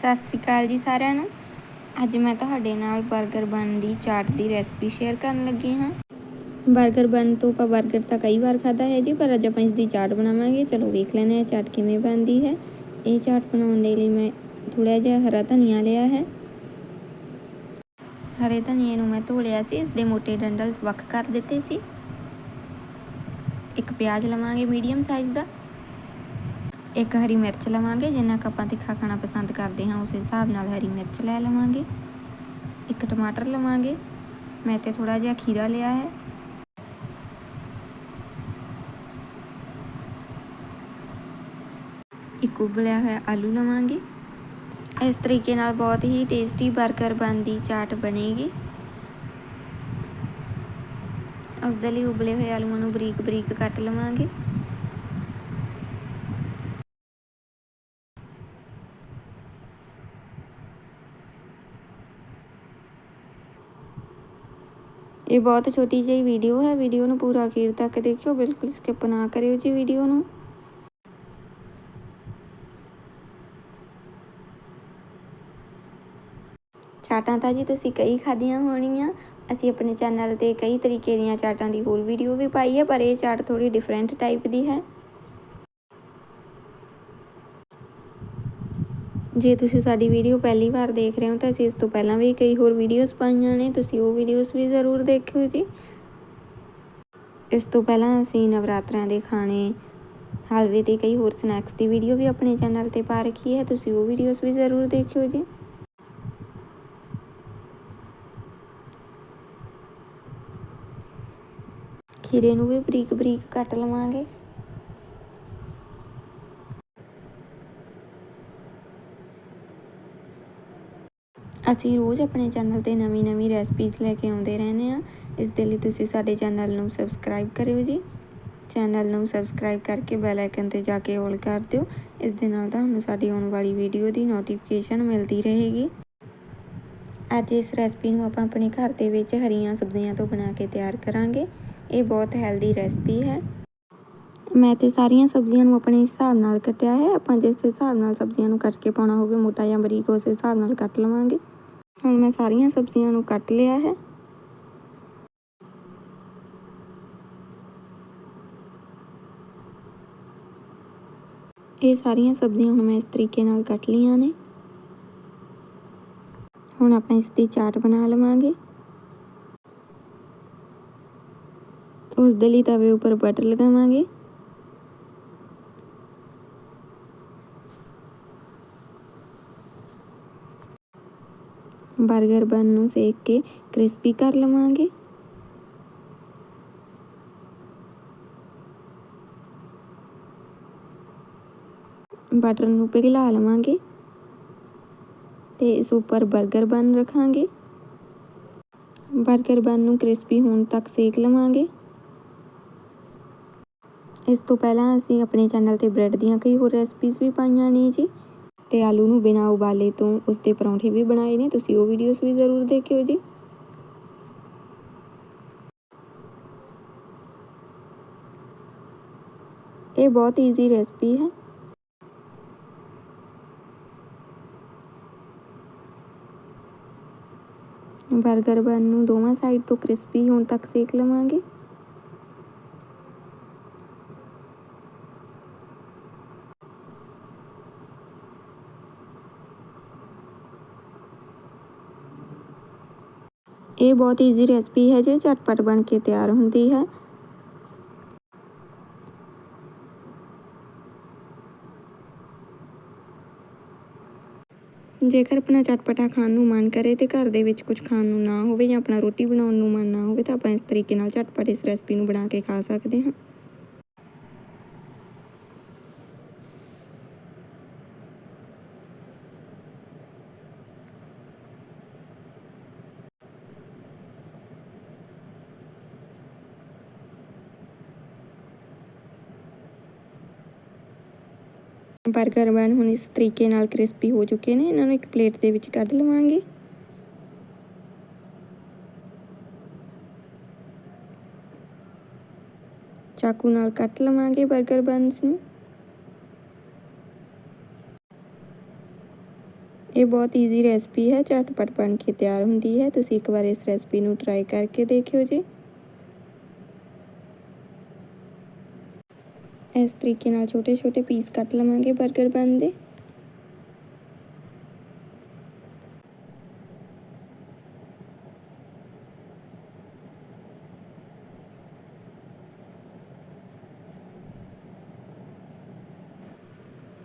ਸਤਿ ਸ੍ਰੀ ਅਕਾਲ ਜੀ ਸਾਰਿਆਂ ਨੂੰ। ਅੱਜ ਮੈਂ ਤੁਹਾਡੇ ਨਾਲ 버ਗਰ ਬਨ ਦੀ ਚਾਟ ਦੀ ਰੈਸਪੀ ਸ਼ੇਅਰ ਕਰਨ ਲੱਗੀ ਹਾਂ। 버ਗਰ ਬਣ ਤੋਂ ਆਪਾਂ 버ਗਰ ਤਾਂ ਕਈ ਵਾਰ ਖਾਦਾ ਹੈ ਜੀ, ਪਰ ਅੱਜ ਆਪਾਂ ਇਸ ਦੀ ਚਾਟ ਬਣਾਵਾਂਗੇ। ਚਲੋ ਵੇਖ ਲੈਂਦੇ ਹਾਂ ਚਾਟ ਕਿਵੇਂ ਬਣਦੀ ਹੈ। ਇਹ ਚਾਟ ਬਣਾਉਣ ਦੇ ਲਈ ਮੈਂ ਥੋੜਾ ਜਿਹਾ ਹਰਾ ਧਨੀਆ ਲਿਆ ਹੈ। ਹਰੇ ਧਨੀਏ ਨੂੰ ਮੈਂ ਧੋ ਲਿਆ ਸੀ ਇਸ ਦੇ ਮੋٹے ਡੰਡਲ ਵੱਖ ਕਰ ਦਿੱਤੇ ਸੀ। ਇੱਕ ਪਿਆਜ਼ ਲਵਾਂਗੇ ਮੀਡੀਅਮ ਸਾਈਜ਼ ਦਾ। ਇੱਕ ਹਰੀ ਮਿਰਚ ਲਵਾਂਗੇ, ਜਿੰਨਾ ਕੁ ਆਪਾਂ ਤਿੱਖਾ ਖਾਣਾ ਪਸੰਦ ਕਰਦੇ ਹਾਂ, ਉਸ ਹਿਸਾਬ ਨਾਲ ਹਰੀ ਮਿਰਚ ਲੈ ਲਵਾਂਗੇ। ਇੱਕ ਟਮਾਟਰ ਲਵਾਂਗੇ। ਮੈਂ ਤੇ ਥੋੜਾ ਜਿਹਾ ਖੀਰਾ ਲਿਆ ਹੈ। ਇੱਕ ਉਬਲਿਆ ਹੋਇਆ ਆਲੂ ਲਵਾਂਗੇ। ਇਸ ਤਰੀਕੇ ਨਾਲ ਬਹੁਤ ਹੀ ਟੇਸਟੀ 버ਗਰ ਬਣਦੀ, ਚਾਟ ਬਣੇਗੀ। ਉਸ ਦੇ ਲਈ ਉਬਲੇ ਹੋਏ ਆਲੂਆਂ ਨੂੰ ਬਰੀਕ ਬਰੀਕ ਕੱਟ ਲਵਾਂਗੇ। ਇਹ ਬਹੁਤ ਛੋਟੀ ਜਿਹੀ ਵੀਡੀਓ ਹੈ। ਵੀਡੀਓ ਨੂੰ ਪੂਰਾ ਅਖੀਰ ਤੱਕ ਦੇਖਿਓ। ਬਿਲਕੁਲ ਸਕਿਪ ਨਾ ਕਰਿਓ ਜੀ ਵੀਡੀਓ ਨੂੰ। ਚਾਟਾਂ ਤਾਂ ਜੀ ਤੁਸੀਂ ਕਈ ਖਾਧੀਆਂ ਹੋਣੀਆਂ। ਅਸੀਂ ਆਪਣੇ ਚੈਨਲ ਤੇ ਕਈ ਤਰੀਕੇ ਦੀਆਂ ਚਾਟਾਂ ਦੀ ਹੋਰ ਵੀਡੀਓ ਵੀ ਪਾਈ ਹੈ, ਪਰ ਇਹ ਚਾਟ ਥੋੜੀ ਡਿਫਰੈਂਟ ਟਾਈਪ ਦੀ ਹੈ। ਜੇ ਤੁਸੀਂ ਸਾਡੀ ਵੀਡੀਓ ਪਹਿਲੀ ਵਾਰ ਦੇਖ ਰਹੇ ਹੋ ਤਾਂ ਅਸੀਂ ਇਸ ਤੋਂ ਪਹਿਲਾਂ ਵੀ ਕਈ ਹੋਰ ਵੀਡੀਓਜ਼ ਪਾਈਆਂ ਨੇ, ਤੁਸੀਂ ਉਹ ਵੀਡੀਓਜ਼ ਵੀ ਜ਼ਰੂਰ ਦੇਖਿਓ ਜੀ। ਇਸ ਤੋਂ ਪਹਿਲਾਂ ਅਸੀਂ ਨਵਰਾਤਰਿਆਂ ਦੇ ਖਾਣੇ, ਹਲਵੇ ਤੇ ਕਈ ਹੋਰ ਸਨੈਕਸ ਦੀ ਵੀਡੀਓ ਵੀ ਆਪਣੇ ਚੈਨਲ ਤੇ ਪਾ ਰੱਖੀ ਹੈ, ਤੁਸੀਂ ਉਹ ਵੀਡੀਓਜ਼ ਵੀ ਜ਼ਰੂਰ ਦੇਖਿਓ ਜੀ। ਖੀਰੇ ਨੂੰ ਵੀ ਬਰੀਕ ਬਰੀਕ ਕੱਟ ਲਵਾਂਗੇ। ਅਸੀਂ ਰੋਜ਼ ਆਪਣੇ ਚੈਨਲ ਤੇ ਨਵੀਂ ਨਵੀਂ ਰੈਸਪੀਜ਼ ਲੈ ਕੇ ਆਉਂਦੇ ਰਹਿੰਦੇ ਆ ਇਸ ਦੇ ਲਈ ਤੁਸੀਂ ਸਾਡੇ ਚੈਨਲ ਨੂੰ ਸਬਸਕ੍ਰਾਈਬ ਕਰਿਓ ਜੀ। ਚੈਨਲ ਨੂੰ ਸਬਸਕ੍ਰਾਈਬ ਕਰਕੇ ਬੈਲ ਆਈਕਨ ਤੇ ਜਾ ਕੇ ਔਲ ਕਰ ਦਿਓ। ਇਸ ਦੇ ਨਾਲ ਤੁਹਾਨੂੰ ਸਾਡੀ ਆਉਣ ਵਾਲੀ ਵੀਡੀਓ ਦੀ ਨੋਟੀਫਿਕੇਸ਼ਨ ਮਿਲਦੀ ਰਹੇਗੀ। ਅੱਜ ਇਸ ਰੈਸਪੀ ਨੂੰ ਆਪਾਂ ਆਪਣੇ ਘਰ ਦੇ ਵਿੱਚ ਹਰੀਆਂ ਸਬਜ਼ੀਆਂ ਤੋਂ ਬਣਾ ਕੇ ਤਿਆਰ ਕਰਾਂਗੇ। ਇਹ ਬਹੁਤ ਹੈਲਦੀ ਰੈਸਪੀ ਹੈ। ਮੈਂ ਤੇ ਸਾਰੀਆਂ ਸਬਜ਼ੀਆਂ ਨੂੰ ਆਪਣੇ ਹਿਸਾਬ ਨਾਲ ਕੱਟਿਆ ਹੈ। ਆਪਾਂ ਜਿਸ ਹਿਸਾਬ ਨਾਲ ਸਬਜ਼ੀਆਂ ਨੂੰ ਕੱਟ ਕੇ ਪਾਉਣਾ ਹੋਵੇ, ਮੋਟਾ ਜਾਂ ਬਰੀਕ, ਉਸ ਹਿਸਾਬ ਨਾਲ ਕੱਟ ਲਵਾਂਗੇ। ਹੁਣ ਮੈਂ ਸਾਰੀਆਂ ਸਬਜ਼ੀਆਂ ਨੂੰ ਕੱਟ ਲਿਆ ਹੈ। ਇਹ ਸਾਰੀਆਂ ਸਬਜ਼ੀਆਂ ਹੁਣ ਮੈਂ ਇਸ ਤਰੀਕੇ ਨਾਲ ਕੱਟ ਲਈਆਂ ਨੇ। ਹੁਣ ਆਪਾਂ ਇਸ ਦੀ ਚਾਟ ਬਣਾ ਲਵਾਂਗੇ। ਉਸ ਦੇ ਲਈ ਤਵੇ ਉੱਪਰ ਬਟਰ ਲਗਾਵਾਂਗੇ। ਬਰਗਰ ਬਨ ਨੂੰ ਸੇਕ ਕੇ ਕ੍ਰਿਸਪੀ ਕਰ ਲਵਾਂਗੇ। ਬਟਰ ਨੂੰ ਪਿਘਲਾ ਲਵਾਂਗੇ ਤੇ ਇਸ ਉੱਪਰ 버ਗਰ ਬਨ ਰੱਖਾਂਗੇ। 버ਗਰ ਬਨ ਨੂੰ ਕ੍ਰਿਸਪੀ ਹੋਣ ਤੱਕ ਸੇਕ ਲਵਾਂਗੇ। ਇਸ ਤੋਂ ਪਹਿਲਾਂ ਅਸੀਂ ਆਪਣੇ ਚੈਨਲ ਤੇ ਬ੍ਰੈਡ ਦੀਆਂ ਕਈ ਹੋਰ ਰੈਸਪੀਜ਼ ਵੀ ਪਾਈਆਂ ਨੇ ਜੀ। ਤੇ ਆਲੂ ਨੂੰ ਬਿਨਾਂ ਉਬਾਲੇ ਤੋਂ ਉਸ ਦੇ ਪਰੌਂਠੇ ਵੀ ਬਣਾਏ ਨੇ। ਤੁਸੀਂ ਉਹ ਵੀਡੀਓਜ਼ ਵੀ ਜ਼ਰੂਰ ਦੇਖਿਓ ਜੀ। ਇਹ ਬਹੁਤ ਈਜ਼ੀ ਰੈਸਪੀ ਹੈ। ਬਰਗਰ ਬਨ ਨੂੰ ਦੋਵਾਂ ਸਾਈਡ ਤੋਂ ਕ੍ਰਿਸਪੀ ਹੋਣ ਤੱਕ ਸੇਕ ਲਵਾਂਗੇ। ਇਹ ਬਹੁਤ ਈਜ਼ੀ ਰੈਸਪੀ ਹੈ ਜੇ ਝਟਪਟ ਬਣ ਕੇ ਤਿਆਰ ਹੁੰਦੀ ਹੈ। ਜੇਕਰ ਆਪਣਾ ਚਟਪਟਾ ਖਾਣ ਨੂੰ ਮਨ ਕਰੇ ਤੇ ਘਰ ਦੇ ਵਿੱਚ ਕੁਝ ਖਾਣ ਨੂੰ ਨਾ ਹੋਵੇ ਜਾਂ ਆਪਣਾ ਰੋਟੀ ਬਣਾਉਣ ਨੂੰ ਮਨ ਨਾ ਹੋਵੇ ਤਾਂ ਆਪਾਂ ਇਸ ਤਰੀਕੇ ਨਾਲ ਝਟਪਟ ਇਸ ਰੈਸਪੀ ਨੂੰ ਬਣਾ ਕੇ ਖਾ ਸਕਦੇ ਹਾਂ। 버ਗਰ ਬਨ ਹੁਣ ਇਸ ਤਰੀਕੇ ਨਾਲ ਕ੍ਰਿਸਪੀ ਹੋ ਚੁੱਕੇ ਨੇ। ਇਹਨਾਂ ਨੂੰ ਇੱਕ ਪਲੇਟ ਦੇ ਵਿੱਚ ਕੱਢ ਲਵਾਂਗੇ। ਚਾਕੂ ਨਾਲ ਕੱਟ ਲਵਾਂਗੇ 버ਗਰ ਬਨਸ ਨੂੰ। ਇਹ ਬਹੁਤ ਈਜ਼ੀ ਰੈਸਪੀ ਹੈ। ਝਟਪਟ ਬਣ ਕੇ ਤਿਆਰ ਹੁੰਦੀ ਹੈ। ਤੁਸੀਂ ਇੱਕ ਵਾਰ ਇਸ ਰੈਸਪੀ ਨੂੰ ਟਰਾਈ ਕਰਕੇ ਦੇਖਿਓ ਜੀ। ਇਸ ਤਰੀਕੇ ਨਾਲ ਛੋਟੇ ਛੋਟੇ ਪੀਸ ਕੱਟ ਲਵਾਂਗੇ 버ਗਰ ਬਨ ਦੇ।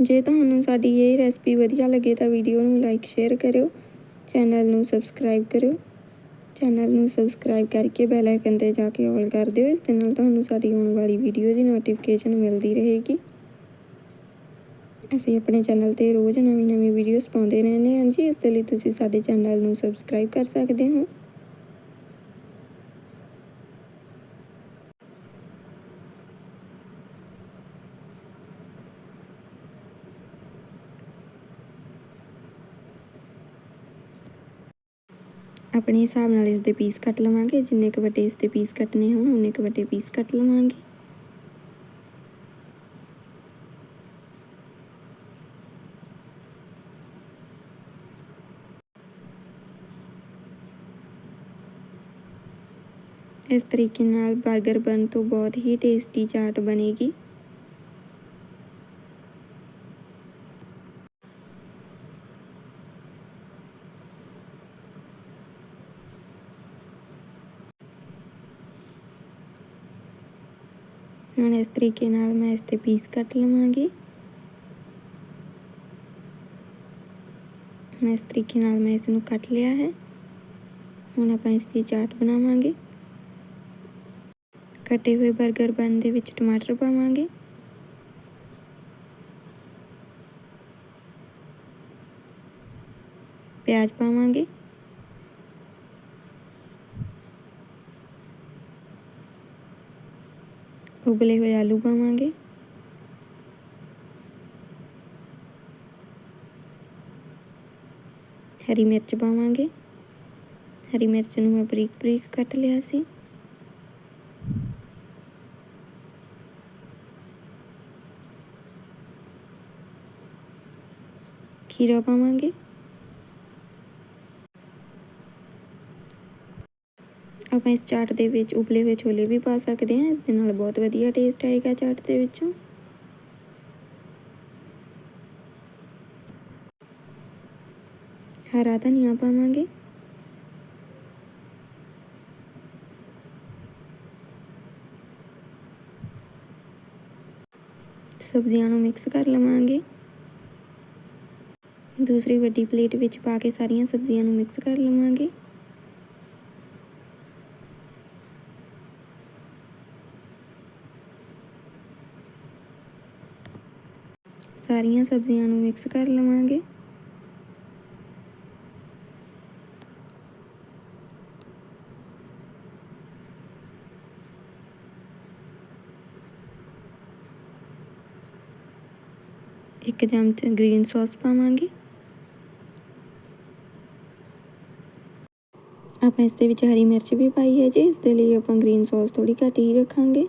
ਜੇ ਤੁਹਾਨੂੰ ਸਾਡੀ ਇਹ ਰੈਸਪੀ ਵਧੀਆ ਲੱਗੇ ਤਾਂ ਵੀਡੀਓ ਨੂੰ ਲਾਈਕ ਸ਼ੇਅਰ ਕਰਿਓ ਚੈਨਲ ਨੂੰ ਸਬਸਕ੍ਰਾਈਬ ਕਰਿਓ। ਚੈਨਲ ਨੂੰ ਸਬਸਕ੍ਰਾਈਬ ਕਰਕੇ ਬੈਲ ਆਈਕਨ ਤੇ ਜਾ ਕੇ ਆਲ ਕਰ ਦਿਓ। ਇਸ ਦੇ ਨਾਲ ਤੁਹਾਨੂੰ ਸਾਡੀ ਆਉਣ ਵਾਲੀ ਵੀਡੀਓ ਦੀ ਨੋਟੀਫਿਕੇਸ਼ਨ ਮਿਲਦੀ ਰਹੇਗੀ। ਅਸੀਂ ਆਪਣੇ ਚੈਨਲ ਤੇ ਰੋਜ਼ ਨਵੀਂ ਨਵੀਂ ਵੀਡੀਓਜ਼ ਪਾਉਂਦੇ ਰਹਿੰਦੇ ਹਾਂ ਜੀ। ਇਸ ਦੇ ਲਈ ਤੁਸੀਂ ਸਾਡੇ ਚੈਨਲ ਨੂੰ ਸਬਸਕ੍ਰਾਈਬ ਕਰ ਸਕਦੇ ਹੋ। ਆਪਣੇ ਹਿਸਾਬ ਨਾਲ ਇਸ ਦੇ ਪੀਸ ਕੱਟ ਲਵਾਂਗੇ, ਜਿੰਨੇ ਕੁ ਵੱਡੇ ਇਸ ਦੇ ਪੀਸ ਕੱਟਨੇ ਹੋਣ ਉਨੇ ਕੁ ਵੱਡੇ ਪੀਸ ਕੱਟ ਲਵਾਂਗੇ। ਇਸ ਤਰੀਕੇ ਨਾਲ 버ਗਰ ਬਣ ਤੋਂ ਬਹੁਤ ਹੀ ਟੇਸਟੀ ਚਾਟ ਬਣੇਗੀ। ਹੁਣ ਇਸ ਤਰੀਕੇ ਨਾਲ ਮੈਂ ਇਸ ਤੇ ਪੀਸ ਕੱਟ ਲਵਾਂਗੀ। ਹੁਣ ਇਸ ਤਰੀਕੇ ਨਾਲ ਮੈਂ ਇਸ ਨੂੰ ਕੱਟ ਲਿਆ ਹੈ। ਹੁਣ ਆਪਾਂ ਇਸ ਦੀ ਚਾਟ ਬਣਾਵਾਂਗੇ। ਕੱਟੇ ਹੋਏ 버ਗਰ ਬਨ ਦੇ ਵਿੱਚ ਟਮਾਟਰ ਪਾਵਾਂਗੇ। ਪਿਆਜ਼ ਪਾਵਾਂਗੇ। ਉਬਲੇ ਹੋਏ ਆਲੂ ਪਾਵਾਂਗੇ। ਹਰੀ ਮਿਰਚ ਪਾਵਾਂਗੇ। ਹਰੀ ਮਿਰਚ ਨੂੰ ਮੈਂ ਬਰੀਕ ਬਰੀਕ ਕੱਟ ਲਿਆ ਸੀ। ਖੀਰਾ ਪਾਵਾਂਗੇ। ਆਪਾਂ ਇਸ ਚਾਟ ਦੇ ਵਿੱਚ ਉਬਲੇ ਹੋਏ ਛੋਲੇ ਵੀ ਪਾ ਸਕਦੇ ਹਾਂ। ਇਸ ਦੇ ਨਾਲ ਬਹੁਤ ਵਧੀਆ ਟੇਸਟ ਆਏਗਾ ਚਾਟ ਦੇ ਵਿੱਚੋਂ। ਹਰਾ ਧਨੀਆ ਪਾਵਾਂਗੇ। ਸਬਜ਼ੀਆਂ ਨੂੰ ਮਿਕਸ ਕਰ ਲਵਾਂਗੇ। ਦੂਸਰੀ ਵੱਡੀ ਪਲੇਟ ਵਿੱਚ ਪਾ ਕੇ ਸਾਰੀਆਂ ਸਬਜ਼ੀਆਂ ਨੂੰ ਮਿਕਸ ਕਰ ਲਵਾਂਗੇ। ਸਾਰੀਆਂ ਸਬਜ਼ੀਆਂ ਨੂੰ ਮਿਕਸ ਕਰ ਲਵਾਂਗੇ। ਇੱਕ ਚਮਚ ਗ੍ਰੀਨ ਸੌਸ ਪਾਵਾਂਗੇ। ਆਪਾਂ ਇਸ ਦੇ ਵਿੱਚ ਹਰੀ ਮਿਰਚ ਵੀ ਪਾਈ ਹੈ ਜੀ। ਇਸ ਦੇ ਲਈ ਆਪਾਂ ਗ੍ਰੀਨ ਸੌਸ ਥੋੜੀ ਘੱਟ ਹੀ ਰੱਖਾਂਗੇ।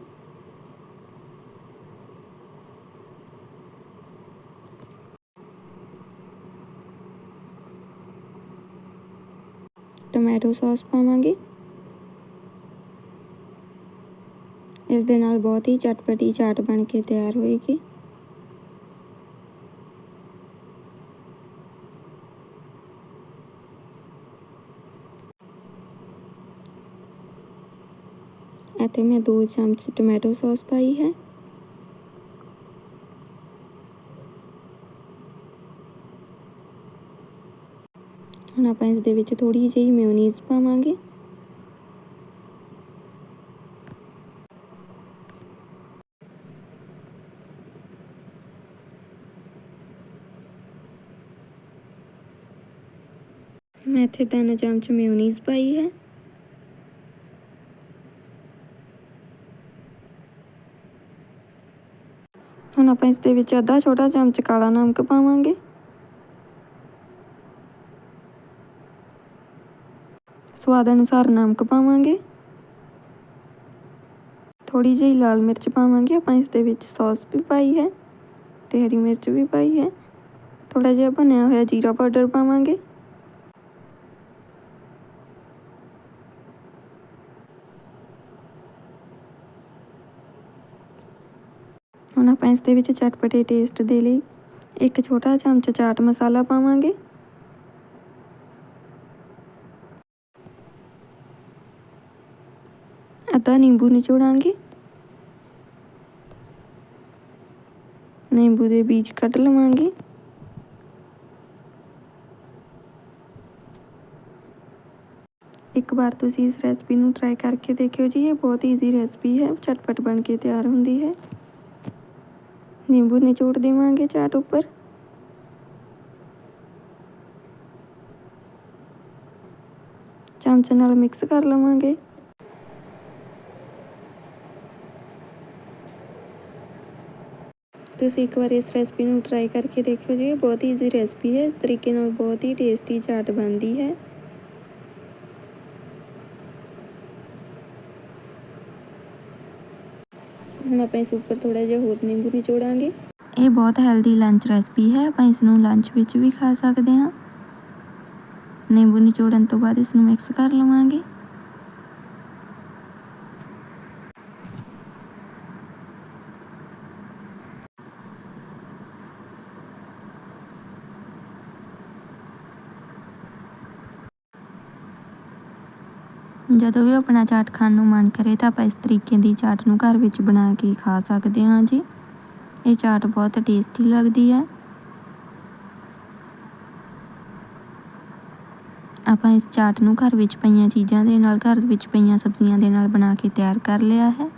ਟੋਮੈਟੋ ਸੌਸ ਪਾਵਾਂਗੇ ਇਸ ਦੇ ਨਾਲ ਬਹੁਤ ਹੀ ਚਟਪਟੀ ਚਾਟ ਬਣ ਕੇ ਤਿਆਰ ਹੋਏਗੀ ਅਤੇ ਮੈਂ 2 ਚਮਚ ਟੋਮੈਟੋ ਸੌਸ ਪਾਈ ਹੈ ਹੁਣ ਆਪਾਂ ਇਸ ਦੇ ਵਿੱਚ ਥੋੜੀ ਜਿਹੀ ਮਿਓਨੀਜ਼ ਪਾਵਾਂਗੇ। ਮੈਂ ਇੱਥੇ ਤਿੰਨ ਚਮਚ ਮਿਓਨੀਜ਼ ਪਾਈ ਹੈ। ਹੁਣ ਆਪਾਂ ਇਸ ਦੇ ਵਿੱਚ ਅੱਧਾ ਛੋਟਾ ਚਮਚ ਕਾਲਾ ਨਮਕ ਪਾਵਾਂਗੇ। ਸਵਾਦ ਅਨੁਸਾਰ ਨਮਕ ਪਾਵਾਂਗੇ। ਥੋੜੀ ਜਿਹੀ ਲਾਲ ਮਿਰਚ ਪਾਵਾਂਗੇ। ਆਪਾਂ ਇਸ ਦੇ ਵਿੱਚ ਸੌਸ ਵੀ ਪਾਈ ਹੈ ਤੇ ਹਰੀ ਮਿਰਚ ਵੀ ਪਾਈ ਹੈ। ਥੋੜਾ ਜਿਹਾ ਭੁੰਨਿਆ ਹੋਇਆ ਜੀਰਾ ਪਾਊਡਰ ਪਾਵਾਂਗੇ। ਹੁਣ ਆਪਾਂ ਇਸ ਦੇ ਵਿੱਚ ਚਟਪਟੇ ਟੇਸਟ ਦੇ ਲਈ ਇੱਕ ਛੋਟਾ ਚਮਚ ਚਾਟ ਮਸਾਲਾ ਪਾਵਾਂਗੇ। ਅੱਧਾ ਨਿੰਬੂ ਨਿਚੋੜਾਂਗੇ ਨਿੰਬੂ ਦੇ ਬੀਜ ਕੱਢ ਲਵਾਂਗੇ। ਇੱਕ ਵਾਰ ਤੁਸੀਂ ਇਸ ਰੈਸਪੀ ਨੂੰ ਟਰਾਈ ਕਰਕੇ ਦੇਖਿਓ ਜੀ, ਇਹ ਬਹੁਤ ਈਜ਼ੀ ਰੈਸਪੀ ਹੈ, ਝਟਪਟ ਬਣ ਕੇ ਤਿਆਰ ਹੁੰਦੀ ਹੈ। ਨਿੰਬੂ ਨਿਚੋੜ ਦੇਵਾਂਗੇ ਚਾਟ ਉੱਪਰ। ਚਮਚ ਨਾਲ ਮਿਕਸ ਕਰ ਲਵਾਂਗੇ। ਤੁਸੀਂ ਇੱਕ ਵਾਰ ਇਸ ਰੈਸਪੀ ਨੂੰ ਟਰਾਈ ਕਰਕੇ ਦੇਖਿਓ ਜੀ। ਇਹ ਬਹੁਤ ਈਜ਼ੀ ਰੈਸਪੀ ਹੈ। ਇਸ ਤਰੀਕੇ ਨਾਲ ਬਹੁਤ ਹੀ ਟੇਸਟੀ ਚਾਟ ਬਣਦੀ ਹੈ। ਹੁਣ ਆਪਾਂ ਇਸ ਉੱਪਰ ਥੋੜਾ ਜਿਹਾ ਹੋਰ ਨਿੰਬੂ ਨਿਚੋੜਾਂਗੇ। ਇਹ ਬਹੁਤ ਹੈਲਦੀ ਲੰਚ ਰੈਸਪੀ ਹੈ। ਆਪਾਂ ਇਸ ਨੂੰ ਲੰਚ ਵਿੱਚ ਵੀ ਖਾ ਸਕਦੇ ਹਾਂ। ਨਿੰਬੂ ਨਿਚੋੜਨ ਤੋਂ ਬਾਅਦ ਇਸ ਨੂੰ ਮਿਕਸ ਕਰ ਲਵਾਂਗੇ। ਜਦੋਂ ਵੀ ਆਪਣਾ ਚਾਟ ਖਾਣ ਨੂੰ ਮਨ ਕਰੇ ਤਾਂ ਆਪਾਂ ਇਸ ਤਰੀਕੇ ਦੀ ਚਾਟ ਨੂੰ ਘਰ ਵਿੱਚ ਬਣਾ ਕੇ ਖਾ ਸਕਦੇ ਹਾਂ ਜੀ। ਇਹ ਚਾਟ ਬਹੁਤ ਟੇਸਟੀ ਲੱਗਦੀ ਹੈ। ਆਪਾਂ ਇਸ ਚਾਟ ਨੂੰ ਘਰ ਵਿੱਚ ਪਈਆਂ ਚੀਜ਼ਾਂ ਦੇ ਨਾਲ, ਘਰ ਵਿੱਚ ਪਈਆਂ ਸਬਜ਼ੀਆਂ ਦੇ ਨਾਲ ਬਣਾ ਕੇ ਤਿਆਰ ਕਰ ਲਿਆ ਹੈ।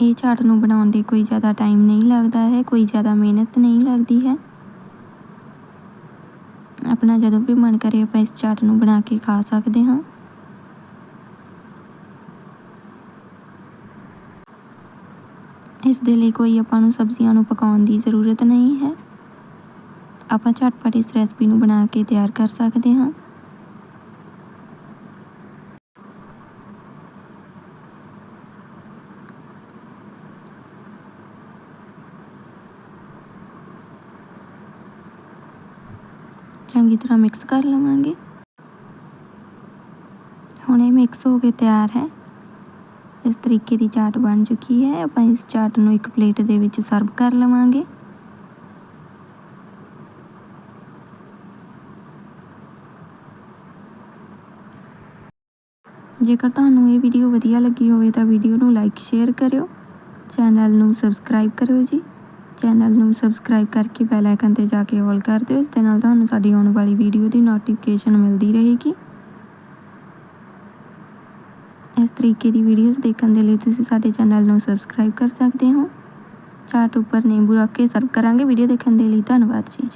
ਇਹ ਚਾਟ ਨੂੰ ਬਣਾਉਣ ਦੀ ਕੋਈ ਜ਼ਿਆਦਾ ਟਾਈਮ ਨਹੀਂ ਲੱਗਦਾ ਹੈ, ਕੋਈ ਜ਼ਿਆਦਾ ਮਿਹਨਤ ਨਹੀਂ ਲੱਗਦੀ ਹੈ। ਆਪਣਾ ਜਦੋਂ ਵੀ ਮਨ ਕਰੇ ਆਪਾਂ ਇਸ ਚਾਟ ਨੂੰ ਬਣਾ ਕੇ ਖਾ ਸਕਦੇ ਹਾਂ। ਇਸ ਦੇ ਲਈ ਕੋਈ ਆਪਾਂ ਨੂੰ ਸਬਜ਼ੀਆਂ ਨੂੰ ਪਕਾਉਣ ਦੀ ਜ਼ਰੂਰਤ ਨਹੀਂ ਹੈ। ਆਪਾਂ ਝਟਪਟ ਇਸ ਰੈਸਪੀ ਨੂੰ ਬਣਾ ਕੇ ਤਿਆਰ ਕਰ ਸਕਦੇ ਹਾਂ। ਚੰਗੀ ਤਰ੍ਹਾਂ ਮਿਕਸ ਕਰ ਲਵਾਂਗੇ। ਹੁਣ ਇਹ ਮਿਕਸ ਹੋ ਕੇ ਤਿਆਰ ਹੈ। ਇਸ ਤਰੀਕੇ ਦੀ ਚਾਟ ਬਣ ਚੁੱਕੀ ਹੈ। ਆਪਾਂ ਇਸ ਚਾਟ ਨੂੰ ਇੱਕ ਪਲੇਟ ਦੇ ਵਿੱਚ ਸਰਵ ਕਰ ਲਵਾਂਗੇ। ਜੇਕਰ ਤੁਹਾਨੂੰ ਇਹ ਵੀਡੀਓ ਵਧੀਆ ਲੱਗੀ ਹੋਵੇ ਤਾਂ ਵੀਡੀਓ ਨੂੰ ਲਾਈਕ ਸ਼ੇਅਰ ਕਰਿਓ। ਚੈਨਲ ਨੂੰ ਸਬਸਕ੍ਰਾਈਬ ਕਰਿਓ ਜੀ। ਚੈਨਲ ਨੂੰ ਸਬਸਕ੍ਰਾਈਬ ਕਰਕੇ ਬੈਲ ਆਈਕਨ ਤੇ ਜਾ ਕੇ ਆਲ ਕਰ ਦਿਓ, ਇਸ ਦੇ ਨਾਲ ਤੁਹਾਨੂੰ ਸਾਡੀ ਆਉਣ ਵਾਲੀ ਵੀਡੀਓ ਦੀ ਨੋਟੀਫਿਕੇਸ਼ਨ ਮਿਲਦੀ ਰਹੇਗੀ। ਇਸ ਤਰੀਕੇ ਦੀ ਵੀਡੀਓਜ਼ ਦੇਖਣ ਦੇ ਲਈ ਤੁਸੀਂ ਸਾਡੇ ਚੈਨਲ ਨੂੰ ਸਬਸਕ੍ਰਾਈਬ ਕਰ ਸਕਦੇ ਹੋ। ਚਾਰਟ ਉੱਪਰ ਨਿੰਬੂ ਰੱਖ ਕੇ ਸਰਵ ਕਰਾਂਗੇ ਵੀਡੀਓ ਦੇਖਣ ਦੇ ਲਈ। ਧੰਨਵਾਦ ਜੀ।